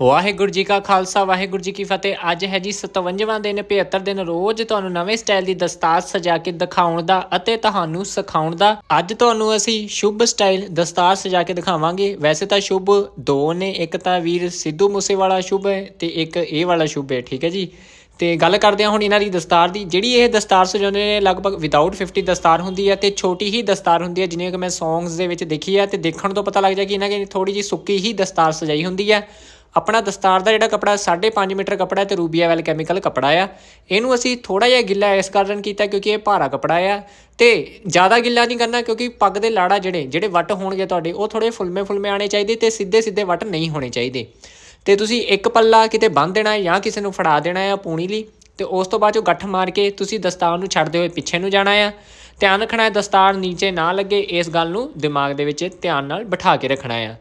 ਵਾਹਿਗੁਰੂ ਜੀ ਕਾ ਖਾਲਸਾ, ਵਾਹਿਗੁਰੂ ਜੀ ਕੀ ਫਤਿਹ। ਅੱਜ ਹੈ ਜੀ 57ਵਾਂ ਦਿਨ 75 ਦਿਨ ਰੋਜ਼ ਤੁਹਾਨੂੰ ਨਵੇਂ ਸਟਾਈਲ ਦੀ ਦਸਤਾਰ ਸਜਾ ਕੇ ਦਿਖਾਉਣ ਦਾ ਅਤੇ ਤੁਹਾਨੂੰ ਸਿਖਾਉਣ ਦਾ। ਅੱਜ ਤੁਹਾਨੂੰ ਅਸੀਂ ਸ਼ੁਭ ਸਟਾਈਲ ਦਸਤਾਰ ਸਜਾ ਕੇ ਦਿਖਾਵਾਂਗੇ। ਵੈਸੇ ਤਾਂ ਸ਼ੁਭ ਦੋ ਨੇ, ਇੱਕ ਤਾਂ ਵੀਰ ਸਿੱਧੂ ਮੂਸੇਵਾਲਾ ਸ਼ੁਭ ਹੈ ਤੇ ਇੱਕ ਇਹ ਵਾਲਾ ਸ਼ੁਭ ਹੈ, ਠੀਕ ਹੈ ਜੀ? ਤੇ ਗੱਲ ਕਰਦੇ ਹਾਂ ਹੁਣ ਇਹਨਾਂ ਦੀ ਦਸਤਾਰ ਦੀ। ਜਿਹੜੀ ਇਹ ਦਸਤਾਰ ਸਜਾਉਂਦੇ ਨੇ, ਲਗਭਗ ਵਿਦਆਊਟ 50 ਦਸਤਾਰ ਹੁੰਦੀ ਹੈ ਤੇ ਛੋਟੀ ਹੀ ਦਸਤਾਰ ਹੁੰਦੀ ਹੈ ਜਿਵੇਂ ਕਿ ਮੈਂ ਸੌਂਗਸ ਦੇ ਵਿੱਚ ਦੇਖੀ ਹੈ ਤੇ ਦੇਖਣ ਤੋਂ ਪਤਾ ਲੱਗ ਜਾ ਕਿ ਇਹਨਾਂ ਨੇ ਥੋੜੀ ਜੀ ਸੁੱਕੀ ਹੀ ਦਸਤਾਰ ਸਜਾਈ ਹੁੰਦੀ ਹੈ। ਆਪਣਾ ਦਸਤਾਰ ਦਾ ਜਿਹੜਾ ਕਪੜਾ 5.5 ਮੀਟਰ ਕਪੜਾ ਹੈ ਤੇ ਰੂਬੀਆ ਵੈਲ ਕੈਮੀਕਲ ਕਪੜਾ ਆ। ਇਹਨੂੰ ਅਸੀਂ ਥੋੜਾ ਜਿਹਾ ਗਿੱਲਾ ਇਸ ਕਾਰਨ ਕੀਤਾ ਕਿਉਂਕਿ ਇਹ ਭਾਰਾ ਕਪੜਾ ਆ ਤੇ ਜ਼ਿਆਦਾ ਗਿੱਲਾ ਨਹੀਂ ਕਰਨਾ ਕਿਉਂਕਿ ਪੱਗ ਦੇ ਲਾੜਾ ਜਿਹੜੇ ਜਿਹੜੇ ਵੱਟ ਹੋਣਗੇ ਤੁਹਾਡੇ, ਉਹ ਥੋੜੇ ਫੁਲਮੇ ਫੁਲਮੇ ਆਣੇ ਚਾਹੀਦੇ ਤੇ ਸਿੱਧੇ ਸਿੱਧੇ ਵੱਟ ਨਹੀਂ ਹੋਣੇ ਚਾਹੀਦੇ। ਤੇ ਤੁਸੀਂ ਇੱਕ ਪੱਲਾ ਕਿਤੇ ਬੰਨ ਦੇਣਾ ਹੈ ਜਾਂ ਕਿਸੇ ਨੂੰ ਫੜਾ ਦੇਣਾ ਹੈ ਪੂਣੀ ਲਈ ਤੇ ਉਸ ਤੋਂ ਬਾਅਦ ਜੋ ਗੱਠ ਮਾਰ ਕੇ ਤੁਸੀਂ ਦਸਤਾਰ ਨੂੰ ਛੱਡਦੇ ਹੋਏ ਪਿੱਛੇ ਨੂੰ ਜਾਣਾ ਆ। ਧਿਆਨ ਰੱਖਣਾ ਹੈ ਦਸਤਾਰ ਨੀਚੇ ਨਾ ਲੱਗੇ, ਇਸ ਗੱਲ ਨੂੰ ਦਿਮਾਗ ਦੇ ਵਿੱਚ ਧਿਆਨ ਨਾਲ ਬਿਠਾ ਕੇ ਰੱਖਣਾ ਆ।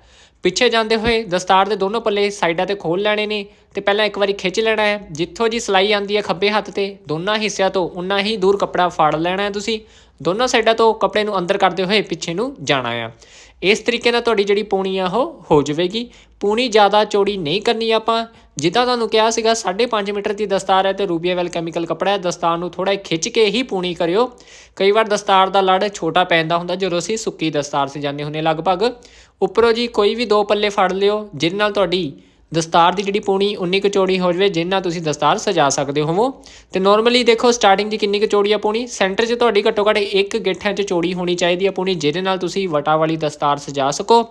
ਪਿੱਛੇ ਜਾਂਦੇ ਹੋਏ ਦਸਤਾਰ ਦੇ ਦੋਨੋਂ ਪੱਲੇ ਸਾਈਡਾਂ ਤੇ ਖੋਲ ਲੈਣੇ ਨੇ ਤੇ ਪਹਿਲਾਂ ਇੱਕ ਵਾਰੀ ਖਿੱਚ ਲੈਣਾ ਹੈ। ਜਿੱਥੋਂ ਜੀ ਸਲਾਈ ਆਂਦੀ ਹੈ ਖੱਬੇ ਹੱਥ ਤੇ, ਦੋਨਾਂ ਹਿੱਸਿਆਂ ਤੋਂ ਉਨਾ ਹੀ ਦੂਰ ਕੱਪੜਾ ਫਾੜ ਲੈਣਾ ਹੈ ਤੁਸੀਂ। ਦੋਨਾਂ ਸਾਈਡਾਂ ਤੋਂ ਕੱਪੜੇ ਨੂੰ ਅੰਦਰ ਕਰਦੇ ਹੋਏ ਪਿੱਛੇ ਨੂੰ ਜਾਣਾ ਆ। ਇਸ ਤਰੀਕੇ ਨਾਲ ਤੁਹਾਡੀ ਜਿਹੜੀ ਪੂਣੀ ਆ ਉਹ ਹੋ ਜਾਵੇਗੀ। ਪੂਣੀ ਜ਼ਿਆਦਾ ਚੌੜੀ ਨਹੀਂ ਕਰਨੀ ਆਪਾਂ। ਜਿੱਦਾਂ ਤੁਹਾਨੂੰ ਕਿਹਾ ਸੀਗਾ 5.5 ਮੀਟਰ ਦੀ ਦਸਤਾਰ ਹੈ ਤੇ ਰੂਬੀਆ ਵੈਲ ਕੈਮੀਕਲ ਕੱਪੜਾ ਹੈ। ਦਸਤਾਰ ਨੂੰ ਥੋੜਾ ਖਿੱਚ ਕੇ ਹੀ ਪੂਣੀ ਕਰਿਓ। ਕਈ ਵਾਰ ਦਸਤਾਰ ਦਾ ਲੜ ਛੋਟਾ ਪੈਂਦਾ ਹੁੰਦਾ ਜਦੋਂ ਅਸੀਂ ਸੁੱਕੀ ਦਸਤਾਰ ਸਜਾਉਂਦੇ ਹੁੰਦੇ ਲਗਭਗ ਉੱਪਰੋਂ ਜੀ ਕੋਈ ਵੀ ਦੋ ਪੱਲੇ ਫੜ ਲਿਓ, ਜਿਹਦੇ ਨਾਲ ਤੁਹਾਡੀ ਦਸਤਾਰ ਦੀ ਜਿਹੜੀ ਪੂਣੀ ਉਨੀ ਕੁ ਚੌੜੀ ਹੋ ਜਾਵੇ ਜਿਹਦੇ ਨਾਲ ਤੁਸੀਂ ਦਸਤਾਰ ਸਜਾ ਸਕਦੇ ਹੋਵੋ। ਤੇ ਨਾਰਮਲੀ ਦੇਖੋ ਸਟਾਰਟਿੰਗ ਦੀ ਕਿੰਨੀ ਕੁ ਚੌੜੀ ਆ ਪੂਣੀ? ਸੈਂਟਰ 'ਚ ਤੁਹਾਡੀ ਘੱਟੋ ਘੱਟ ਇੱਕ ਗਿੱਠਿਆਂ 'ਚ ਚੌੜੀ ਹੋਣੀ ਚਾਹੀਦੀ ਆ ਪੂਣੀ, ਜਿਹਦੇ ਨਾਲ ਤੁਸੀਂ ਵਟਾ ਵਾਲੀ ਦਸਤਾਰ ਸਜਾ ਸਕੋ।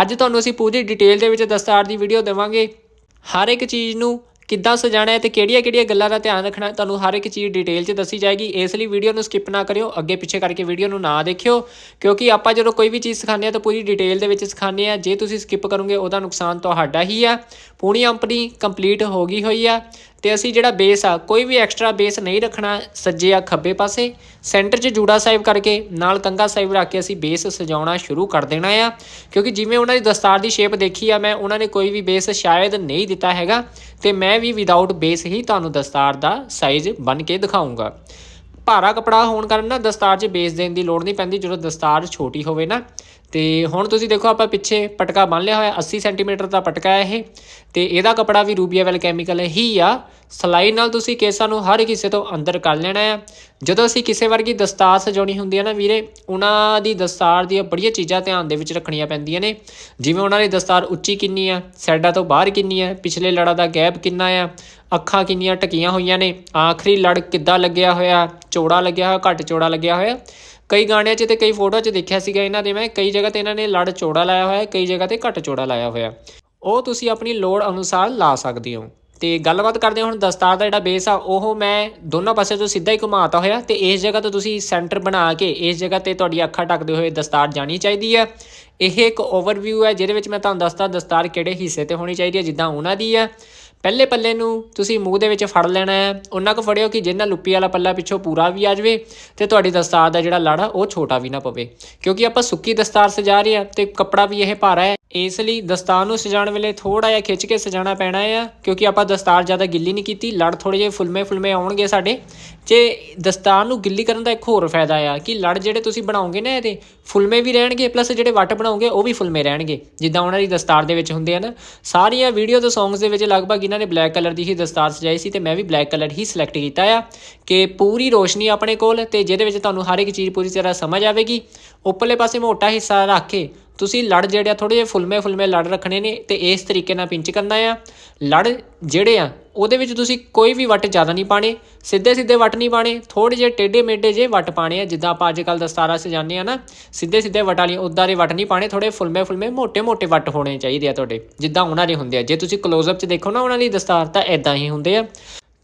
ਅੱਜ ਤੁਹਾਨੂੰ ਅਸੀਂ ਪੂਰੀ ਡਿਟੇਲ ਦੇ ਵਿੱਚ ਦਸਤਾਰ ਦੀ ਵੀਡੀਓ ਦੇਵਾਂਗੇ। ਹਰ ਇੱਕ ਚੀਜ਼ ਨੂੰ ਕਿੱਦਾਂ ਸਜਾਣਾ ਹੈ ਤੇ ਕਿਹੜੀਆਂ-ਕਿਹੜੀਆਂ ਗੱਲਾਂ ਦਾ ਧਿਆਨ ਰੱਖਣਾ ਤੁਹਾਨੂੰ ਹਰ ਇੱਕ ਚੀਜ਼ ਡਿਟੇਲ 'ਚ ਦੱਸੀ ਜਾਏਗੀ। ਇਸ ਲਈ ਵੀਡੀਓ ਨੂੰ ਸਕਿਪ ਨਾ ਕਰਿਓ, ਅੱਗੇ ਪਿੱਛੇ ਕਰਕੇ ਵੀਡੀਓ ਨੂੰ ਨਾ ਦੇਖਿਓ, ਕਿਉਂਕਿ ਆਪਾਂ ਜਦੋਂ ਕੋਈ ਵੀ ਚੀਜ਼ ਸਿਖਾਉਂਦੇ ਆ ਤਾਂ ਪੂਰੀ ਡਿਟੇਲ ਦੇ ਵਿੱਚ ਸਿਖਾਉਂਦੇ ਆ ਜੇ ਤੁਸੀਂ ਸਕਿਪ ਕਰੋਗੇ, ਉਹਦਾ ਨੁਕਸਾਨ ਤੁਹਾਡਾ ਹੀ ਆ। ਪੂਰੀ ਕੰਪਨੀ ਕੰਪਲੀਟ ਹੋ ਗਈ ਹੋਈ ਆ। ਤੇ ਅਸੀਂ ਜਿਹੜਾ ਬੇਸ ਆ, ਕੋਈ ਵੀ ਐਕਸਟਰਾ ਬੇਸ ਨਹੀਂ ਰੱਖਣਾ, ਸੱਜੇ ਆ ਖੱਬੇ ਪਾਸੇ ਸੈਂਟਰ 'ਚ ਜੂੜਾ ਸਾਹਿਬ ਕਰਕੇ, ਨਾਲ ਕੰਗਾ ਸਾਹਿਬ ਰੱਖ ਕੇ ਅਸੀਂ ਬੇਸ ਸਜਾਉਣਾ ਸ਼ੁਰੂ ਕਰ ਦੇਣਾ ਆ। ਕਿਉਂਕਿ ਜਿਵੇਂ ਉਹਨਾਂ ਦੀ ਦਸਤਾਰ ਦੀ ਸ਼ੇਪ ਦੇਖੀ ਆ, ਮੈਂ ਉਹਨਾਂ ਨੇ ਕੋਈ ਵੀ ਬੇਸ ਸ਼ਾਇਦ ਨਹੀਂ ਦਿੱਤਾ ਹੈਗਾ, ਤੇ ਮੈਂ ਵੀ ਵਿਦਆਊਟ ਬੇਸ ਹੀ ਤੁਹਾਨੂੰ ਦਸਤਾਰ ਦਾ ਸਾਈਜ਼ ਬਣ ਕੇ ਦਿਖਾਉਂਗਾ ਭਾਰਾ ਕਪੜਾ ਹੋਣ ਕਾਰਨ ਨਾ ਦਸਤਾਰ 'ਚ ਬੇਸ ਦੇਣ ਦੀ ਲੋੜ ਨਹੀਂ ਪੈਂਦੀ, ਜਦੋਂ ਦਸਤਾਰ ਛੋਟੀ ਹੋਵੇ ਨਾ। ਤੇ ਹੁਣ ਤੁਸੀਂ ਦੇਖੋ ਆਪਾਂ ਪਿੱਛੇ ਪਟਕਾ ਬੰਨ ਲਿਆ ਹੋਇਆ 80 ਸੈਂਟੀਮੀਟਰ ਦਾ ਪਟਕਾ ਹੈ ਇਹ। ਤੇ ਇਹਦਾ ਕਪੜਾ ਵੀ ਰੂਬੀਆ ਵੈਲ ਕੈਮੀਕਲ ਹੀ ਆ। ਸਲਾਈ ਨਾਲ ਤੁਸੀਂ ਕੇਸਾਂ ਨੂੰ ਹਰ ਕਿਸੇ ਤੋਂ ਅੰਦਰ ਕਰ ਲੈਣਾ ਆ। ਜਦੋਂ ਅਸੀਂ ਕਿਸੇ ਵਰਗੀ ਦਸਤਾਰ ਸਜਾਉਣੀ ਹੁੰਦੀ ਹੈ ਨਾ ਵੀਰੇ, ਉਹਨਾਂ ਦੀ ਦਸਤਾਰ ਦੀਆਂ ਬੜੀਆਂ ਚੀਜ਼ਾਂ ਧਿਆਨ ਦੇ ਵਿੱਚ ਰੱਖਣੀਆਂ ਪੈਂਦੀਆਂ ਨੇ। ਜਿਵੇਂ ਉਹਨਾਂ ਦੀ ਦਸਤਾਰ ਉੱਚੀ ਕਿੰਨੀ ਆ ਸਾਈਡਾਂ ਤੋਂ ਬਾਹਰ ਕਿੰਨੀ ਆ, ਪਿਛਲੇ ਲੜਾ ਦਾ ਗੈਪ ਕਿੰਨਾ ਆ, ਅੱਖਾਂ ਕਿੰਨੀਆਂ ਟਕੀਆਂ ਹੋਈਆਂ ਨੇ, ਆਖਰੀ ਲੜ ਕਿੱਦਾਂ ਲੱਗਿਆ ਹੋਇਆ, ਚੌੜਾ ਲੱਗਿਆ ਹੋਇਆ, ਘੱਟ ਚੌੜਾ ਲੱਗਿਆ ਹੋਇਆ। ਕਈ ਗਾਣਿਆਂ 'ਚ ਤੇ ਕਈ ਫੋਟੋਆਂ 'ਚ ਦੇਖਿਆ ਸੀਗਾ ਇਹਨਾਂ ਦੇ ਮੈਂ, ਕਈ ਜਗ੍ਹਾ ਤੇ ਇਹਨਾਂ ਨੇ ਲੜ ਚੌੜਾ ਲਾਇਆ ਹੋਇਆ, ਕਈ ਜਗ੍ਹਾ ਤੇ ਘੱਟ ਚੌੜਾ ਲਾਇਆ ਹੋਇਆ। ਉਹ ਤੁਸੀਂ ਆਪਣੀ ਲੋੜ ਅਨੁਸਾਰ ਲਾ ਸਕਦੇ ਹੋ। ਤੇ ਗੱਲਬਾਤ ਕਰਦੇ ਹੁਣ ਦਸਤਾਰ ਦਾ ਜਿਹੜਾ ਬੇਸ ਆ, ਉਹ ਮੈਂ ਦੋਨੋਂ ਪਾਸੇ ਤੋਂ ਸਿੱਧਾ ਹੀ ਘੁਮਾਤਾ ਹੋਇਆ ਤੇ ਇਸ ਜਗ੍ਹਾ ਤੋਂ ਤੁਸੀਂ ਸੈਂਟਰ ਬਣਾ ਕੇ ਇਸ ਜਗ੍ਹਾ ਤੇ ਤੁਹਾਡੀ ਅੱਖਾਂ ਢੱਕਦੇ ਹੋਏ ਦਸਤਾਰ ਜਾਣੀ ਚਾਹੀਦੀ ਹੈ। ਇਹ ਇੱਕ ਓਵਰਵਿਊ ਹੈ, ਜਿਹਦੇ ਵਿੱਚ ਮੈਂ ਤੁਹਾਨੂੰ ਦੱਸਦਾ ਦਸਤਾਰ ਕਿਹੜੇ ਹਿੱਸੇ ਤੇ ਹੋਣੀ ਚਾਹੀਦੀ ਹੈ, ਜਿੱਦਾਂ ਉਹਨਾਂ ਦੀ ਹੈ। ਪਹਿਲੇ ਪੱਲੇ ਨੂੰ ਤੁਸੀਂ ਮੂੰਹ ਦੇ ਵਿੱਚ ਫੜ ਲੈਣਾ ਹੈ। ਉਹਨਾਂ ਕੋ ਫੜਿਓ ਕਿ ਜਿੰਨਾ ਲੁੱਪੀ ਵਾਲਾ ਪੱਲਾ ਪਿੱਛੋਂ ਪੂਰਾ ਵੀ ਆ ਜਾਵੇ ਤੇ ਤੁਹਾਡੀ ਦਸਤਾਰ ਦਾ ਜਿਹੜਾ ਲਾੜਾ ਉਹ ਛੋਟਾ ਵੀ ਨਾ ਪਵੇ। ਕਿਉਂਕਿ ਆਪਾਂ ਸੁੱਕੀ ਦਸਤਾਰ ਸਜਾ ਰਹੇ ਆ ਤੇ ਕੱਪੜਾ ਵੀ ਇਹ ਭਾਰਾ ਹੈ। ਇਸ ਲਈ ਦਸਤਾਰ ਨੂੰ ਸਜਾਉਣ ਵੇਲੇ ਥੋੜਾ ਜਿਹਾ ਖਿੱਚ ਕੇ ਸਜਾਣਾ ਪੈਣਾ ਆ, ਕਿਉਂਕਿ ਆਪਾਂ ਦਸਤਾਰ ਜ਼ਿਆਦਾ ਗਿੱਲੀ ਨਹੀਂ ਕੀਤੀ, ਲੜ ਥੋੜੇ ਜਿਹੇ ਫੁਲਮੇ ਫੁਲਮੇ ਆਉਣਗੇ ਸਾਡੇ। ਜੇ ਦਸਤਾਰ ਨੂੰ ਗਿੱਲੀ ਕਰਨ ਦਾ ਇੱਕ ਹੋਰ ਫਾਇਦਾ ਆ, ਕਿ ਲੜ ਜਿਹੜੇ ਤੁਸੀਂ ਬਣਾਓਗੇ ਨਾ ਇਹਦੇ ਫੁਲਮੇ ਵੀ ਰਹਿਣਗੇ ਪਲੱਸ ਜਿਹੜੇ ਵੱਟ ਬਣਾਓਗੇ ਉਹ ਵੀ ਫੁਲਮੇ ਰਹਿਣਗੇ। ਜਿੱਦਾਂ ਉਹਨਾਂ ਦੀ ਦਸਤਾਰ ਦੇ ਵਿੱਚ ਹੁੰਦੇ ਆ ਨਾ, ਸਾਰੀਆਂ ਵੀਡੀਓ ਤੇ ਸੌਂਗਸ ਦੇ ਵਿੱਚ ਲਗਭਗ ਇਹਨਾਂ ਨੇ ਬਲੈਕ ਕਲਰ ਦੀ ਹੀ ਦਸਤਾਰ ਸਜਾਈ ਸੀ ਤੇ ਮੈਂ ਵੀ ਬਲੈਕ ਕਲਰ ਹੀ ਸਿਲੈਕਟ ਕੀਤਾ ਆ, ਕਿ ਪੂਰੀ ਰੋਸ਼ਨੀ ਆਪਣੇ ਕੋਲ ਤੇ ਜਿਹਦੇ ਵਿੱਚ ਤੁਹਾਨੂੰ ਹਰ ਇੱਕ ਚੀਜ਼ ਪੂਰੀ ਤਰ੍ਹਾਂ ਸਮਝ ਆਵੇਗੀ। ਉੱਪਰਲੇ ਪਾਸੇ ਮੋਟਾ ਹਿੱਸਾ ਰੱਖ ਕੇ ਤੁਸੀਂ ਲੜ ਜਿਹੜੇ ਆ ਥੋੜੇ ਜਿਹੇ ਫੁਲਮੇ ਫੁਲਮੇ ਲੜ ਰੱਖਣੇ ਨੇ ਤੇ ਇਸ ਤਰੀਕੇ ਨਾਲ ਪਿੰਚ ਕਰਨਾ ਆ। ਲੜ ਜਿਹੜੇ ਆ, ਉਹਦੇ ਵਿੱਚ ਤੁਸੀਂ ਕੋਈ ਵੀ ਵੱਟ ਜ਼ਿਆਦਾ ਨਹੀਂ ਪਾਣੇ ਸਿੱਧੇ ਸਿੱਧੇ ਵੱਟ ਨਹੀਂ ਪਾਣੇ ਥੋੜੇ ਜਿਹੇ ਟੇਢੇ ਮੇਢੇ ਜੇ ਵੱਟ ਪਾਣੇ ਆ, ਜਿੱਦਾਂ ਆਪਾਂ ਅੱਜ ਕੱਲ ਦਸਤਾਰਾ ਸਜਾਉਂਦੇ ਆ ਨਾ, ਸਿੱਧੇ ਸਿੱਧੇ ਵੱਟ ਵਾਲੀ ਉਦਾਂ ਦੇ ਵੱਟ ਨਹੀਂ ਪਾਣੇ ਥੋੜੇ ਫੁਲਮੇ ਫੁਲਮੇ ਮੋٹے ਮੋٹے ਵੱਟ ਹੋਣੇ ਚਾਹੀਦੇ ਆ ਤੁਹਾਡੇ, ਜਿੱਦਾਂ ਉਹਨਾਂ ਦੇ ਹੁੰਦੇ ਆ। ਜੇ ਤੁਸੀਂ ਕਲੋਜ਼ਅਪ 'ਚ ਦੇਖੋ ਨਾ ਉਹਨਾਂ ਦੀ ਦਸਤਾਰ, ਤਾਂ ਐਦਾਂ ਹੀ ਹੁੰਦੇ ਆ।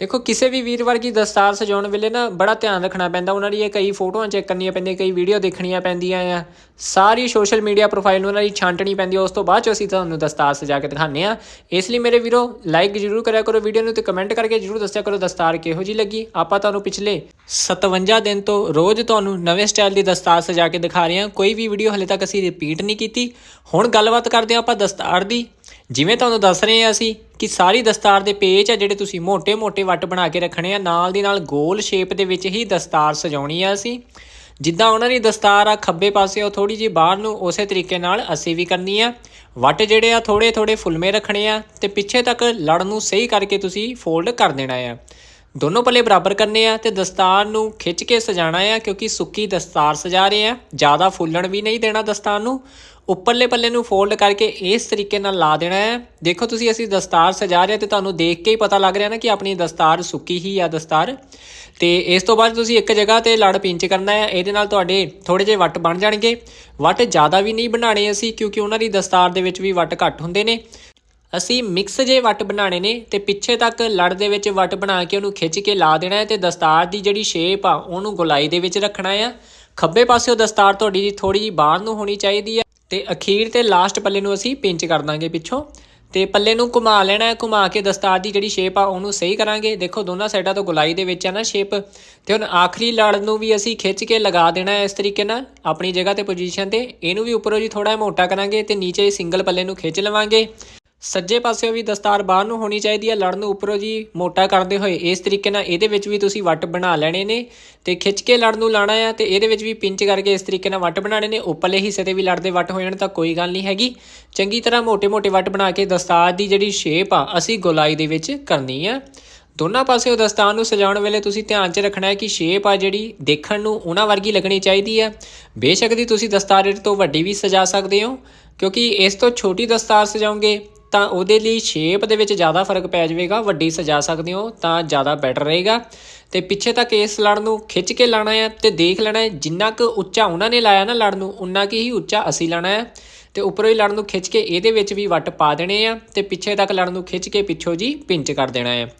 ਦੇਖੋ, ਕਿਸੇ ਵੀ ਵੀਰ ਵਰਗੀ ਦਸਤਾਰ ਸਜਾਉਣ ਵੇਲੇ ਨਾ ਬੜਾ ਧਿਆਨ ਰੱਖਣਾ ਪੈਂਦਾ। ਉਹਨਾਂ ਦੀ ਇਹ ਕਈ ਫੋਟੋਆਂ ਚੈੱਕ ਕਰਨੀਆਂ ਪੈਂਦੀਆਂ, ਕਈ ਵੀਡੀਓ ਦੇਖਣੀਆਂ ਪੈਂਦੀਆਂ ਆ। ਸਾਰੀ ਸੋਸ਼ਲ ਮੀਡੀਆ ਪ੍ਰੋਫਾਈਲ ਨੂੰ ਉਹਨਾਂ ਦੀ ਛਾਂਟਣੀ ਪੈਂਦੀ ਉਸ ਤੋਂ ਬਾਅਦ ਚ ਅਸੀਂ ਤੁਹਾਨੂੰ ਦਸਤਾਰ ਸਜਾ ਕੇ ਦਿਖਾਉਂਦੇ ਆ ਇਸ ਲਈ ਮੇਰੇ ਵੀਰੋ ਲਾਈਕ ਜਰੂਰ ਕਰਿਆ ਕਰੋ ਵੀਡੀਓ ਨੂੰ ਤੇ ਕਮੈਂਟ ਕਰਕੇ ਜਰੂਰ ਦੱਸਿਆ ਕਰੋ ਦਸਤਾਰ ਕਿਹੋ ਜੀ ਲੱਗੀ। ਆਪਾਂ ਤੁਹਾਨੂੰ ਪਿਛਲੇ 57 ਦਿਨ ਤੋਂ ਰੋਜ਼ ਤੁਹਾਨੂੰ ਨਵੇਂ ਸਟਾਈਲ ਦੀ ਦਸਤਾਰ ਸਜਾ ਕੇ ਦਿਖਾ ਰਹੇ ਹਾਂ। ਕੋਈ ਵੀ ਵੀਡੀਓ ਹਲੇ ਤੱਕ ਅਸੀਂ ਰਿਪੀਟ ਨਹੀਂ ਕੀਤੀ। ਹੁਣ ਗੱਲਬਾਤ ਕਰਦੇ ਹਾਂ ਆਪਾਂ ਦਸਤਾਰ ਦੀ। ਜਿਵੇਂ ਤੁਹਾਨੂੰ ਦੱਸ ਰਹੇ ਆ ਅਸੀਂ ਕਿ ਸਾਰੀ ਦਸਤਾਰ ਦੇ ਪੇਚ ਆ ਜਿਹੜੇ ਤੁਸੀਂ ਮੋٹے-ਮੋٹے ਵੱਟ ਬਣਾ ਕੇ ਰੱਖਣੇ ਆ, ਨਾਲ ਦੀ ਨਾਲ ਗੋਲ ਸ਼ੇਪ ਦੇ ਵਿੱਚ ਹੀ ਦਸਤਾਰ ਸਜਾਉਣੀ ਆ ਅਸੀਂ। ਜਿੱਦਾਂ ਉਹਨਾਂ ਦੀ ਦਸਤਾਰ ਆ, ਖੱਬੇ ਪਾਸੇ ਉਹ ਥੋੜੀ ਜੀ ਬਾਹਰ ਨੂੰ ਉਸੇ ਤਰੀਕੇ ਨਾਲ ਅਸੀਂ ਵੀ ਕਰਨੀ ਆ। ਵੱਟ ਜਿਹੜੇ ਆ ਥੋੜੇ ਥੋੜੇ ਫੁੱਲਵੇਂ ਰੱਖਣੇ ਆ ਤੇ ਪਿੱਛੇ ਤੱਕ ਲੜ ਨੂੰ ਸਹੀ ਕਰਕੇ ਤੁਸੀਂ ਫੋਲਡ ਕਰ ਦੇਣਾ ਆ। ਦੋਨੋਂ ਪੱਲੇ ਬਰਾਬਰ ਕਰਨੇ ਆ ਤੇ ਦਸਤਾਰ ਨੂੰ ਖਿੱਚ ਕੇ ਸਜਾਣਾ ਆ, ਕਿਉਂਕਿ ਸੁੱਕੀ ਦਸਤਾਰ ਸਜਾ ਰਹੇ ਆ। ਜ਼ਿਆਦਾ ਫੁੱਲਣ ਵੀ ਨਹੀਂ ਦੇਣਾ ਦਸਤਾਰ ਨੂੰ। ਉੱਪਰਲੇ ਪੱਲੇ ਨੂੰ ਫੋਲਡ ਕਰਕੇ ਇਸ ਤਰੀਕੇ ਨਾਲ ਲਾ ਦੇਣਾ ਹੈ ਦੇਖੋ ਤੁਸੀਂ, ਅਸੀਂ ਦਸਤਾਰ ਸਜਾ ਰਹੇ ਹਾਂ ਤੇ ਤੁਹਾਨੂੰ ਦੇਖ ਕੇ ਹੀ ਪਤਾ ਲੱਗ ਰਿਹਾ ਨਾ ਕਿ ਆਪਣੀ ਦਸਤਾਰ ਸੁੱਕੀ ਹੀ ਆ ਦਸਤਾਰ। ਤੇ ਇਸ ਤੋਂ ਬਾਅਦ ਤੁਸੀਂ ਇੱਕ ਜਗ੍ਹਾ ਤੇ ਲੜ ਪਿੰਚ ਕਰਨਾ ਹੈ ਇਹਦੇ ਨਾਲ ਤੁਹਾਡੇ ਥੋੜੇ ਜਿਹੇ ਵੱਟ ਬਣ ਜਾਣਗੇ। ਵੱਟ ਜ਼ਿਆਦਾ ਵੀ ਨਹੀਂ ਬਣਾਣੇ ਅਸੀਂ, ਕਿਉਂਕਿ ਉਹਨਾਂ ਦੀ ਦਸਤਾਰ ਦੇ ਵਿੱਚ ਵੀ ਵੱਟ ਘੱਟ ਹੁੰਦੇ ਨੇ। ਅਸੀਂ ਮਿਕਸ ਜੇ ਵੱਟ ਬਣਾਣੇ ਨੇ ਤੇ ਪਿੱਛੇ ਤੱਕ ਲੜ ਦੇ ਵਿੱਚ ਵੱਟ ਬਣਾ ਕੇ ਉਹਨੂੰ ਖਿੱਚ ਕੇ ਲਾ ਦੇਣਾ ਹੈ ਤੇ ਦਸਤਾਰ ਦੀ ਜਿਹੜੀ ਸ਼ੇਪ ਆ, ਉਹਨੂੰ ਗੋਲਾਈ ਦੇ ਵਿੱਚ ਰੱਖਣਾ ਆ ਖੱਬੇ ਪਾਸਿਓਂ ਦਸਤਾਰ ਤੁਹਾਡੀ ਜੀ ਥੋੜੀ ਜਿਹੀ ਬਾਹਰ ਨੂੰ ਹੋਣੀ ਚਾਹੀਦੀ ਹੈ ਤੇ ਅਖੀਰ ਤੇ ਲਾਸਟ ਪੱਲੇ ਨੂੰ ਅਸੀਂ ਪਿੰਚ ਕਰ ਦਾਂਗੇ ਪਿੱਛੋਂ। ਤੇ ਪੱਲੇ ਨੂੰ ਘੁਮਾ ਲੈਣਾ ਹੈ, ਘੁਮਾ ਕੇ ਦਸਤਾਰ ਦੀ ਜਿਹੜੀ ਸ਼ੇਪ ਆ, ਉਹਨੂੰ ਸਹੀ ਕਰਾਂਗੇ। ਦੇਖੋ ਦੋਨਾਂ ਸਾਈਡਾਂ ਤੋਂ ਗੁਲਾਈ ਦੇ ਵਿੱਚ ਆ ਨਾ ਸ਼ੇਪ ਤੇ ਹੁਣ ਆਖਰੀ ਲੜ ਨੂੰ ਵੀ ਅਸੀਂ ਖਿੱਚ ਕੇ ਲਗਾ ਦੇਣਾ ਹੈ ਇਸ ਤਰੀਕੇ ਨਾਲ, ਆਪਣੀ ਜਗ੍ਹਾ ਤੇ ਪੋਜੀਸ਼ਨ ਤੇ। ਇਹਨੂੰ ਵੀ ਉੱਪਰੋਂ ਜੀ ਥੋੜਾ ਮੋਟਾ ਕਰਾਂਗੇ ਤੇ ਨੀਚੇ ਸਿੰਗਲ ਪੱਲੇ ਨੂੰ ਖਿੱਚ ਲਵਾਂਗੇ। ਸੱਜੇ ਪਾਸਿਓਂ ਵੀ ਦਸਤਾਰ ਬਾਹਰ ਨੂੰ ਹੋਣੀ ਚਾਹੀਦੀ ਹੈ, ਲੜਨ ਉੱਪਰੋਂ ਜੀ ਮੋਟਾ ਕਰਦੇ ਹੋਏ, ਇਸ ਤਰੀਕੇ ਨਾਲ ਇਹਦੇ ਵਿੱਚ ਵੀ ਤੁਸੀਂ ਵੱਟ ਬਣਾ ਲੈਣੇ ਨੇ ਤੇ ਖਿੱਚ ਕੇ ਲੜ ਨੂੰ ਲਾਣਾ ਆ ਤੇ ਇਹਦੇ ਵਿੱਚ ਵੀ ਪਿੰਚ ਕਰਕੇ ਇਸ ਤਰੀਕੇ ਨਾਲ ਵੱਟ ਬਣਾਣੇ ਨੇ, ਉੱਪਰਲੇ ਹਿੱਸੇ ਤੇ ਵੀ ਲੜਦੇ ਵੱਟ ਹੋ ਜਾਣ ਤਾਂ ਕੋਈ ਗੱਲ ਨਹੀਂ ਹੈਗੀ। ਚੰਗੀ ਤਰ੍ਹਾਂ ਮੋਟੇ ਮੋਟੇ ਵੱਟ ਬਣਾ ਕੇ ਦਸਤਾਰ ਦੀ ਜਿਹੜੀ ਸ਼ੇਪ ਆ, ਅਸੀਂ ਗੋਲਾਈ ਦੇ ਵਿੱਚ ਕਰਨੀ ਆ। ਦੋਨਾਂ ਪਾਸੇ ਦਸਤਾਰ ਨੂੰ ਸਜਾਉਣ ਵੇਲੇ ਤੁਸੀਂ ਧਿਆਨ 'ਚ ਰੱਖਣਾ ਹੈ ਕਿ ਸ਼ੇਪ ਆ ਜਿਹੜੀ ਦੇਖਣ ਨੂੰ ਉਹਨਾਂ ਵਰਗੀ ਲੱਗਣੀ ਚਾਹੀਦੀ ਹੈ ਬੇਸ਼ੱਕ ਦੀ ਤੁਸੀਂ ਦਸਤਾਰ ਤੋਂ ਵੱਡੀ ਵੀ ਸਜਾ ਸਕਦੇ ਹੋ, ਕਿਉਂਕਿ ਇਸ ਤੋਂ ਛੋਟੀ ਦਸਤਾਰ ਸਜਾਉਂਗੇ ਤਾਂ ਉਹਦੇ ਲਈ ਸ਼ੇਪ ਦੇ ਵਿੱਚ ਜ਼ਿਆਦਾ ਫ਼ਰਕ ਪੈ ਜਾਵੇਗਾ, ਵੱਡੀ ਸਜਾ ਸਕਦੇ ਹੋ ਤਾਂ ਜ਼ਿਆਦਾ ਬੈਟਰ ਰਹੇਗਾ। ਤੇ ਪਿੱਛੇ ਤੱਕ ਇਸ ਲੜ ਨੂੰ ਖਿੱਚ ਕੇ ਲਾਣਾ ਹੈ ਤੇ ਦੇਖ ਲੈਣਾ ਹੈ, ਜਿੰਨਾ ਕੁ ਉੱਚਾ ਉਹਨਾਂ ਨੇ ਲਾਇਆ ਨਾ ਲੜ ਨੂੰ ਉਨਾ ਕੁ ਹੀ ਉੱਚਾ ਅਸੀਂ ਲਾਣਾ ਹੈ। ਤੇ ਉੱਪਰੋਂ ਹੀ ਲੜ ਨੂੰ ਖਿੱਚ ਕੇ ਇਹਦੇ ਵਿੱਚ ਵੀ ਵੱਟ ਪਾ ਦੇਣੇ ਆ ਤੇ ਪਿੱਛੇ ਤੱਕ ਲੜ ਨੂੰ ਖਿੱਚ ਕੇ ਪਿੱਛੋਂ ਜੀ ਪਿੰਚ ਕਰ ਦੇਣਾ ਹੈ।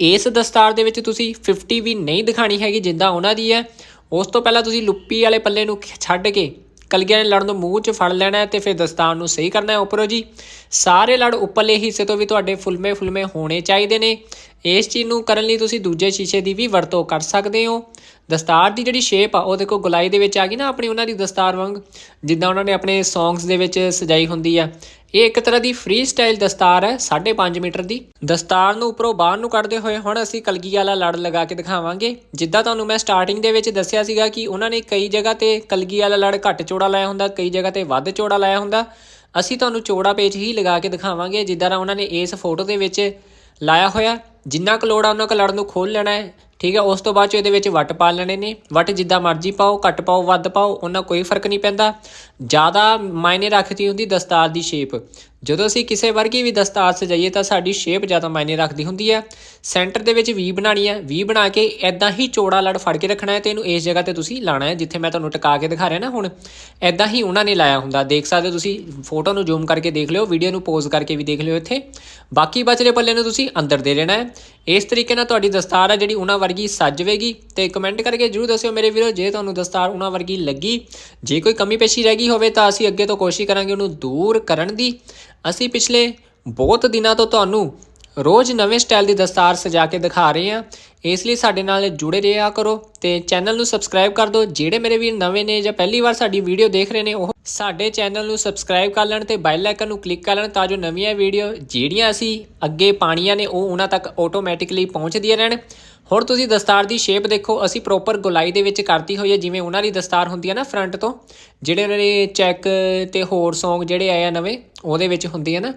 ਇਸ ਦਸਤਾਰ ਦੇ ਵਿੱਚ ਤੁਸੀਂ 50 ਵੀ ਨਹੀਂ ਦਿਖਾਣੀ ਹੈਗੀ ਜਿੱਦਾਂ ਉਹਨਾਂ ਦੀ ਹੈ। ਉਸ ਤੋਂ ਪਹਿਲਾਂ ਤੁਸੀਂ ਲੁੱਪੀ ਵਾਲੇ ਪੱਲੇ ਨੂੰ ਖ- ਛੱਡ ਕੇ ਕਲਗੀਆਂ ਨੇ ਲੜ ਨੂੰ ਮੂੰਹ 'ਚ ਫੜ ਲੈਣਾ ਹੈ ਤੇ ਫਿਰ ਦਸਤਾਰ ਨੂੰ ਸਹੀ ਕਰਨਾ ਹੈ ਉੱਪਰੋਂ ਜੀ। ਸਾਰੇ ਲੜ ਉੱਪਰਲੇ ਹਿੱਸੇ ਤੋਂ ਵੀ ਤੁਹਾਡੇ ਫੁਲਮੇ ਫੁਲਮੇ ਹੋਣੇ ਚਾਹੀਦੇ ਨੇ। ਇਸ ਚੀਜ਼ ਨੂੰ ਕਰਨ ਲਈ ਤੁਸੀਂ ਦੂਜੇ ਸ਼ੀਸ਼ੇ ਦੀ ਵੀ ਵਰਤੋਂ ਕਰ ਸਕਦੇ ਹੋ। ਦਸਤਾਰ ਦੀ ਜਿਹੜੀ ਸ਼ੇਪ ਆ, ਉਹ ਦੇਖੋ ਗੁਲਾਈ ਦੇ ਵਿੱਚ ਆ ਗਈ ਨਾ ਆਪਣੀ ਉਹਨਾਂ ਦੀ ਦਸਤਾਰ ਵਾਂਗ, ਜਿੱਦਾਂ ਉਹਨਾਂ ਨੇ ਆਪਣੇ ਸੌਂਗਸ ਦੇ ਵਿੱਚ ਸਜਾਈ ਹੁੰਦੀ ਆ। ਇਹ ਇੱਕ ਤਰ੍ਹਾਂ ਦੀ ਫ੍ਰੀ ਸਟਾਈਲ ਦਸਤਾਰ ਹੈ 5.5 ਮੀਟਰ ਦੀ। ਦਸਤਾਰ ਨੂੰ ਉੱਪਰੋਂ ਬਾਹਰ ਨੂੰ ਕੱਢਦੇ ਹੋਏ ਹੁਣ ਅਸੀਂ ਕਲਗੀ ਵਾਲਾ ਲੜ ਲਗਾ ਕੇ ਦਿਖਾਵਾਂਗੇ। ਜਿੱਦਾਂ ਤੁਹਾਨੂੰ ਮੈਂ ਸਟਾਰਟਿੰਗ ਦੇ ਵਿੱਚ ਦੱਸਿਆ ਸੀਗਾ ਕਿ ਉਹਨਾਂ ਨੇ ਕਈ ਜਗ੍ਹਾ ਤੇ ਕਲਗੀ ਵਾਲਾ ਲੜ ਘੱਟ ਚੌੜਾ ਲਾਇਆ ਹੁੰਦਾ, ਕਈ ਜਗ੍ਹਾ ਤੇ ਵੱਧ ਚੌੜਾ ਲਾਇਆ ਹੁੰਦਾ। ਅਸੀਂ ਤੁਹਾਨੂੰ ਚੌੜਾ ਪੇਚ ਹੀ ਲਗਾ ਕੇ ਦਿਖਾਵਾਂਗੇ, ਜਿੱਦਾਂ ਉਹਨਾਂ ਨੇ ਇਸ ਫੋਟੋ ਦੇ ਵਿੱਚ ਲਾਇਆ ਹੋਇਆ। ਜਿੰਨਾ ਕੁ ਲੋੜ ਆ, ਉਹਨਾਂ ਕੁ ਲੜ ਨੂੰ ਖੋਲ ਲੈਣਾ ਹੈ। ਠੀਕ ਹੈ, ਉਸ ਤੋਂ ਬਾਅਦ ਚ ਇਹਦੇ ਵਿੱਚ ਵੱਟ ਪਾ ਲੈਣੇ ਨੇ। ਵੱਟ ਜਿੱਦਾਂ ਮਰਜ਼ੀ ਪਾਓ, ਘੱਟ ਪਾਓ, ਵੱਧ ਪਾਓ, ਉਹਨਾਂ ਕੋਈ ਫ਼ਰਕ ਨਹੀਂ ਪੈਂਦਾ। ਜ਼ਿਆਦਾ ਮਾਇਨੇ ਰੱਖਦੀ ਹੁੰਦੀ ਦਸਤਾਰ ਦੀ ਸ਼ੇਪ। ਜਦੋਂ ਅਸੀਂ ਕਿਸੇ ਵਰਗੀ ਵੀ ਦਸਤਾਰ ਸਜਾਈਏ ਤਾਂ ਸਾਡੀ ਸ਼ੇਪ ਜ਼ਿਆਦਾ ਮਾਇਨੇ ਰੱਖਦੀ ਹੁੰਦੀ ਹੈ। ਸੈਂਟਰ ਦੇ ਵਿੱਚ ਵੀ ਬਣਾਣੀ ਹੈ, ਵੀ ਬਣਾ ਕੇ ਐਦਾਂ ਹੀ ਚੌੜਾ ਲੜ ਫੜ ਕੇ ਰੱਖਣਾ ਹੈ ਤੇ ਇਹਨੂੰ ਇਸ ਜਗ੍ਹਾ ਤੇ ਤੁਸੀਂ ਲਾਣਾ ਹੈ, ਜਿੱਥੇ ਮੈਂ ਤੁਹਾਨੂੰ ਟਿਕਾ ਕੇ ਦਿਖਾ ਰਿਹਾ ਨਾ ਹੁਣ। ਐਦਾਂ ਹੀ ਉਹਨਾਂ ਨੇ ਲਾਇਆ ਹੁੰਦਾ। ਦੇਖ ਸਕਦੇ ਹੋ ਤੁਸੀਂ, ਫੋਟੋ ਨੂੰ ਜ਼ੂਮ ਕਰਕੇ ਦੇਖ ਲਿਓ, ਵੀਡੀਓ ਨੂੰ ਪੋਜ਼ ਕਰਕੇ ਵੀ ਦੇਖ ਲਿਓ ਇੱਥੇ। ਬਾਕੀ ਬਚਲੇ ਪੱਲੇ ਨੂੰ ਤੁਸੀਂ ਅੰਦਰ ਦੇ ਲੈਣਾ ਹੈ। ਇਸ ਤਰੀਕੇ ਨਾਲ ਤੁਹਾਡੀ ਦਸਤਾਰ ਹੈ ਜਿਹੜੀ ਉਹਨਾਂ ਵਰਗੀ ਸੱਜਵੇਗੀ ਤੇ ਕਮੈਂਟ ਕਰਕੇ ਜਰੂਰ ਦੱਸਿਓ ਮੇਰੇ ਵੀਰੋ, ਜੇ ਤੁਹਾਨੂੰ ਦਸਤਾਰ ਉਹਨਾਂ ਵਰਗੀ ਲੱਗੀ, ਜੇ ਕੋਈ ਕਮੀ ਪੇਸ਼ੀ ਰਹਿ ਗਈ ਹੋਵੇ ਤਾਂ ਅਸੀਂ ਅੱਗੇ ਤੋਂ ਕੋਸ਼ਿਸ਼ ਕਰਾਂਗੇ ਉਹਨੂੰ ਦੂਰ ਕਰਨ ਦੀ। ਅਸੀਂ ਪਿਛਲੇ ਬਹੁਤ ਦਿਨਾਂ ਤੋਂ ਤੁਹਾਨੂੰ ਰੋਜ਼ ਨਵੇਂ ਸਟਾਈਲ ਦੀ ਦਸਤਾਰ ਸਜਾ ਕੇ ਦਿਖਾ ਰਹੇ ਹਾਂ। ਇਸ ਲਈ ਸਾਡੇ ਨਾਲ ਜੁੜੇ ਰਿਹਾ ਕਰੋ ਤੇ ਚੈਨਲ ਨੂੰ ਸਬਸਕ੍ਰਾਈਬ ਕਰ ਦਿਓ। ਜਿਹੜੇ ਮੇਰੇ ਵੀਰ ਨਵੇਂ ਨੇ ਜਾਂ ਪਹਿਲੀ ਵਾਰ ਸਾਡੀ ਵੀਡੀਓ ਦੇਖ ਰਹੇ ਨੇ, ਉਹ ਸਾਡੇ ਚੈਨਲ ਨੂੰ ਸਬਸਕ੍ਰਾਈਬ ਕਰ ਲੈਣ ਤੇ ਬੈਲ ਆਈਕਨ ਨੂੰ ਕਲਿੱਕ ਕਰ ਲੈਣ ਤਾਂ ਜੋ ਨਵੀਆਂ ਵੀਡੀਓ ਜਿਹੜੀਆਂ ਅਸੀਂ ਅੱਗੇ ਪਾਣੀਆਂ ਨੇ, ਉਹ ਉਹਨਾਂ ਤੱਕ ਆਟੋਮੈਟਿਕਲੀ ਪਹੁੰਚਦੀਆਂ ਰਹਿਣ। ਹੁਣ ਤੁਸੀਂ ਦਸਤਾਰ ਦੀ ਸ਼ੇਪ ਦੇਖੋ, ਅਸੀਂ ਪ੍ਰੋਪਰ ਗੁਲਾਈ ਦੇ ਵਿੱਚ ਕਰਤੀ ਹੋਈ ਹੈ, ਜਿਵੇਂ ਉਹਨਾਂ ਦੀ ਦਸਤਾਰ ਹੁੰਦੀ ਹੈ ਨਾ ਫਰੰਟ ਤੋਂ, ਜਿਹੜੇ ਉਹਨਾਂ ਦੇ ਚੈੱਕ ਤੇ ਹੋਰ ਸੌਂਗ ਜਿਹੜੇ ਆਏ ਆ ਨਵੇਂ, ਉਹਦੇ ਵਿੱਚ ਹੁੰਦੀ ਹੈ ਨਾ।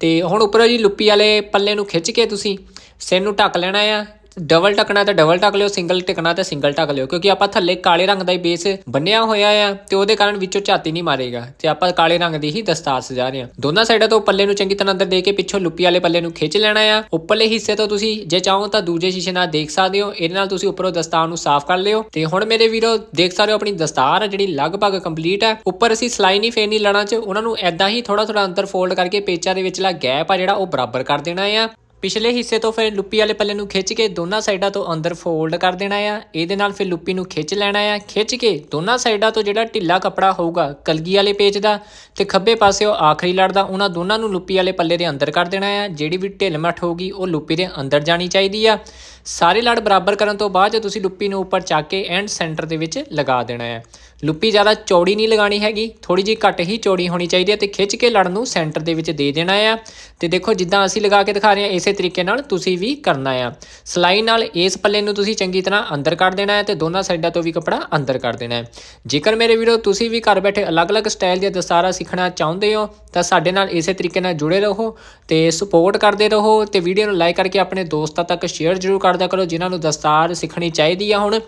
ਤੇ ਹੁਣ ਉੱਪਰੋਂ ਜੀ ਲੁੱਪੀ ਵਾਲੇ ਪੱਲੇ ਨੂੰ ਖਿੱਚ ਕੇ ਤੁਸੀਂ, ਸਿਰ ਨੂੰ ਢੱਕ ਲੈਣਾ ਆ ਡਬਲ ਟਕਣਾ ਤਾਂ ਡਬਲ ਟਕ ਲਿਓ ਸਿੰਗਲ ਟਿਕਣਾ ਤਾਂ ਸਿੰਗਲ ਟਕ ਲਿਓ, ਕਿਉਂਕਿ ਆਪਾਂ ਥੱਲੇ ਕਾਲੇ ਰੰਗ ਦਾ ਹੀ ਬੇਸ ਬੰਨਿਆ ਹੋਇਆ ਆ ਤੇ ਉਹਦੇ ਕਾਰਨ ਵਿੱਚੋਂ ਝਾਤੀ ਨਹੀਂ ਮਾਰੇਗਾ ਤੇ ਆਪਾਂ ਕਾਲੇ ਰੰਗ ਦੀ ਹੀ ਦਸਤਾਰ ਸਜਾ ਰਹੇ ਹਾਂ। ਦੋਨਾਂ ਸਾਈਡਾਂ ਤੋਂ ਪੱਲੇ ਨੂੰ ਚੰਗੀ ਤਰ੍ਹਾਂ ਅੰਦਰ ਦੇ ਕੇ ਪਿੱਛੋਂ ਲੁੱਪੀ ਵਾਲੇ ਪੱਲੇ ਨੂੰ ਖਿੱਚ ਲੈਣਾ ਆ। ਉੱਪਰਲੇ ਹਿੱਸੇ ਤੋਂ ਤੁਸੀਂ ਜੇ ਚਾਹੋ ਤਾਂ ਦੂਜੇ ਸ਼ੀਸ਼ੇ ਨਾਲ ਦੇਖ ਸਕਦੇ ਹੋ। ਇਹਦੇ ਨਾਲ ਤੁਸੀਂ ਉੱਪਰੋਂ ਦਸਤਾਰ ਨੂੰ ਸਾਫ਼ ਕਰ ਲਿਓ। ਤੇ ਹੁਣ ਮੇਰੇ ਵੀਰੋ, ਦੇਖ ਸਕਦੇ ਹੋ ਆਪਣੀ ਦਸਤਾਰ ਆ ਜਿਹੜੀ ਲਗਭਗ ਕੰਪਲੀਟ ਹੈ। ਉੱਪਰ ਅਸੀਂ ਸਲਾਈ ਨਹੀਂ ਫੇਰਨੀ ਲੜਾਂ 'ਚ। ਉਹਨਾਂ ਨੂੰ ਐਦਾਂ ਹੀ ਥੋੜਾ ਥੋੜਾ ਅੰਦਰ ਫੋਲਡ ਕਰਕੇ ਪੇਚਾਂ ਦੇ ਵਿਚਲਾ ਗੈਪ ਆ ਜਿਹੜਾ ਉਹ ਬਰਾਬਰ ਕਰ ਦੇਣਾ ਆ। ਪਿਛਲੇ ਹਿੱਸੇ ਤੋਂ ਫਿਰ ਲੁੱਪੀ ਵਾਲੇ ਪੱਲੇ ਨੂੰ ਖਿੱਚ ਕੇ ਦੋਨਾਂ ਸਾਈਡਾਂ ਤੋਂ ਅੰਦਰ ਫੋਲਡ ਕਰ ਦੇਣਾ ਆ। ਇਹਦੇ ਨਾਲ ਫਿਰ ਲੁੱਪੀ ਨੂੰ ਖਿੱਚ ਲੈਣਾ ਆ। ਖਿੱਚ ਕੇ ਦੋਨਾਂ ਸਾਈਡਾਂ ਤੋਂ ਜਿਹੜਾ ਢਿੱਲਾ ਕੱਪੜਾ ਹੋਊਗਾ ਕਲਗੀ ਵਾਲੇ ਪੇਜ ਦਾ ਤੇ ਖੱਬੇ ਪਾਸੇ ਉਹ ਆਖਰੀ ਲੜ ਦਾ, ਉਹਨਾਂ ਦੋਨਾਂ ਨੂੰ ਲੁੱਪੀ ਵਾਲੇ ਪੱਲੇ ਦੇ ਅੰਦਰ ਕਰ ਦੇਣਾ ਆ। ਜਿਹੜੀ ਵੀ ਢਿੱਲ ਮੱਠ ਹੋਊਗੀ, ਉਹ ਲੁੱਪੀ ਦੇ ਅੰਦਰ ਜਾਣੀ ਚਾਹੀਦੀ ਆ। ਸਾਰੇ ਲੜ ਬਰਾਬਰ ਕਰਨ ਤੋਂ ਬਾਅਦ ਤੁਸੀਂ ਲੁੱਪੀ ਨੂੰ ਉੱਪਰ ਚੱਕ ਕੇ ਐਂਡ ਸੈਂਟਰ ਦੇ ਵਿੱਚ ਲਗਾ ਦੇਣਾ ਹੈ। ਲੁੱਪੀ ਜ਼ਿਆਦਾ ਚੌੜੀ ਨਹੀਂ ਲਗਾਣੀ ਹੈਗੀ ਥੋੜੀ ਜਿਹੀ ਘੱਟ ਹੀ ਚੌੜੀ ਹੋਣੀ ਚਾਹੀਦੀ ਹੈ ਤੇ ਖਿੱਚ ਕੇ ਲੜ ਨੂੰ ਸੈਂਟਰ ਦੇ ਵਿੱਚ ਦੇ ਦੇਣਾ ਆ ਤੇ ਦੇਖੋ, ਜਿੱਦਾਂ ਅਸੀਂ ਲਗਾ ਕੇ ਦਿਖਾ ਰਹੇ ਹਾਂ, ਇਸੇ ਤਰੀਕੇ ਨਾਲ ਤੁਸੀਂ ਵੀ ਕਰਨਾ ਆ ਸਲਾਈ ਨਾਲ ਇਸ ਪੱਲੇ ਨੂੰ ਤੁਸੀਂ ਚੰਗੀ ਤਰ੍ਹਾਂ ਅੰਦਰ ਕੱਢ ਦੇਣਾ ਹੈ ਤੇ ਦੋਨਾਂ ਸਾਈਡਾਂ ਤੋਂ ਵੀ ਕੱਪੜਾ ਅੰਦਰ ਕੱਢ ਦੇਣਾ ਹੈ। ਜੇਕਰ ਮੇਰੇ ਵੀਡੀਓ ਤੁਸੀਂ ਵੀ ਘਰ ਬੈਠੇ ਅਲੱਗ-ਅਲੱਗ ਸਟਾਈਲ ਦੀਆਂ ਦਸਤਾਰਾਂ ਸਿੱਖਣਾ ਚਾਹੁੰਦੇ ਹੋ, ਤਾਂ ਸਾਡੇ ਨਾਲ ਇਸੇ ਤਰੀਕੇ ਨਾਲ ਜੁੜੇ ਰਹੋ ਤੇ ਸਪੋਰਟ ਕਰਦੇ ਰਹੋ ਤੇ ਵੀਡੀਓ ਨੂੰ ਲਾਈਕ ਕਰਕੇ ਆਪਣੇ ਦੋਸਤਾਂ ਤੱਕ ਸ਼ੇਅਰ ਜ਼ਰੂਰ ਕਰਦਿਆ ਕਰੋ ਜਿਨ੍ਹਾਂ ਨੂੰ ਦਸਤਾਰ ਸਿੱਖਣੀ ਚਾਹੀਦੀ ਆ ਹੁਣ।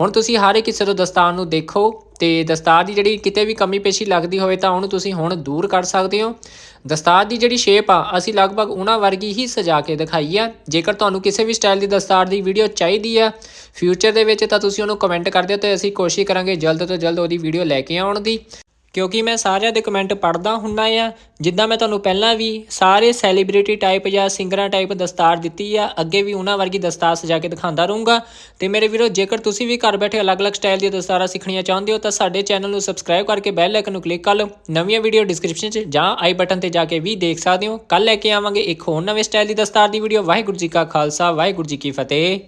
ਹੁਣ ਤੁਸੀਂ ਹਰ ਇੱਕ ਕਿਸੇ ਤੋਂ ਦਸਤਾਰ ਨੂੰ ਦੇਖੋ ਤੇ ਦਸਤਾਰ ਦੀ ਜਿਹੜੀ ਕਿਤੇ ਵੀ ਕਮੀ ਪੇਸ਼ੀ ਲੱਗਦੀ ਹੋਵੇ ਤਾਂ ਉਹਨੂੰ ਤੁਸੀਂ ਹੁਣ ਦੂਰ ਕਰ ਸਕਦੇ ਹੋ। ਦਸਤਾਰ ਦੀ ਜਿਹੜੀ ਸ਼ੇਪ ਆ, ਅਸੀਂ ਲਗਭਗ ਉਹਨਾਂ ਵਰਗੀ ਹੀ ਸਜਾ ਕੇ ਦਿਖਾਈ ਆ। ਜੇਕਰ ਤੁਹਾਨੂੰ ਕਿਸੇ ਵੀ ਸਟਾਈਲ ਦੀ ਦਸਤਾਰ ਦੀ ਵੀਡੀਓ ਚਾਹੀਦੀ ਆ ਫਿਊਚਰ ਦੇ ਵਿੱਚ ਤਾਂ ਤੁਸੀਂ ਉਹਨੂੰ ਕਮੈਂਟ ਕਰ ਦਿਓ ਤੇ ਅਸੀਂ ਕੋਸ਼ਿਸ਼ ਕਰਾਂਗੇ ਜਲਦ ਤੋਂ ਜਲਦ ਉਹਦੀ ਵੀਡੀਓ ਲੈ ਕੇ ਆਉਣ ਦੀ। ਕਿਉਂਕਿ ਮੈਂ ਸਾਰਿਆਂ ਦੇ ਕਮੈਂਟ ਪੜ੍ਹਦਾ ਹੁੰਨਾ ਆ। ਜਿੱਦਾਂ ਮੈਂ ਤੁਹਾਨੂੰ ਪਹਿਲਾਂ ਵੀ ਸਾਰੇ ਸੈਲੀਬ੍ਰਿਟੀ ਟਾਈਪ ਜਾਂ ਸਿੰਗਰਾਂ ਟਾਈਪ ਦਸਤਾਰ ਦਿੱਤੀ ਆ, ਅੱਗੇ ਵੀ ਉਹਨਾਂ ਵਰਗੀ ਦਸਤਾਰ ਸਜਾ ਕੇ ਦਿਖਾਉਂਦਾ ਰਹੂੰਗਾ। ਤੇ ਮੇਰੇ ਵੀਰੋ, ਜੇਕਰ ਤੁਸੀਂ ਵੀ ਘਰ ਬੈਠੇ ਅਲੱਗ-ਅਲੱਗ ਸਟਾਈਲ ਦੀਆਂ ਦਸਤਾਰਾਂ ਸਿੱਖਣੀਆਂ ਚਾਹੁੰਦੇ ਹੋ, ਤਾਂ ਸਾਡੇ ਚੈਨਲ ਨੂੰ ਸਬਸਕ੍ਰਾਈਬ ਕਰਕੇ ਬੈਲ ਆਈਕਨ ਨੂੰ ਕਲਿੱਕ ਕਰ ਲਓ। ਨਵੀਆਂ ਵੀਡੀਓ ਡਿਸਕ੍ਰਿਪਸ਼ਨ 'ਚ ਜਾਂ ਆਈ ਬਟਨ ਤੇ ਜਾ ਕੇ ਵੀ ਦੇਖ ਸਕਦੇ ਹੋ। ਕੱਲ ਲੈ ਕੇ ਆਵਾਂਗੇ ਇੱਕ ਹੋਰ ਨਵੇਂ ਸਟਾਈਲ ਦੀ ਦਸਤਾਰ ਦੀ ਵੀਡੀਓ ਵਾਹਿਗੁਰੂ ਜੀ ਕਾ ਖਾਲਸਾ, ਵਾਹਿਗੁਰੂ ਜੀ ਕੀ ਫਤਿਹ।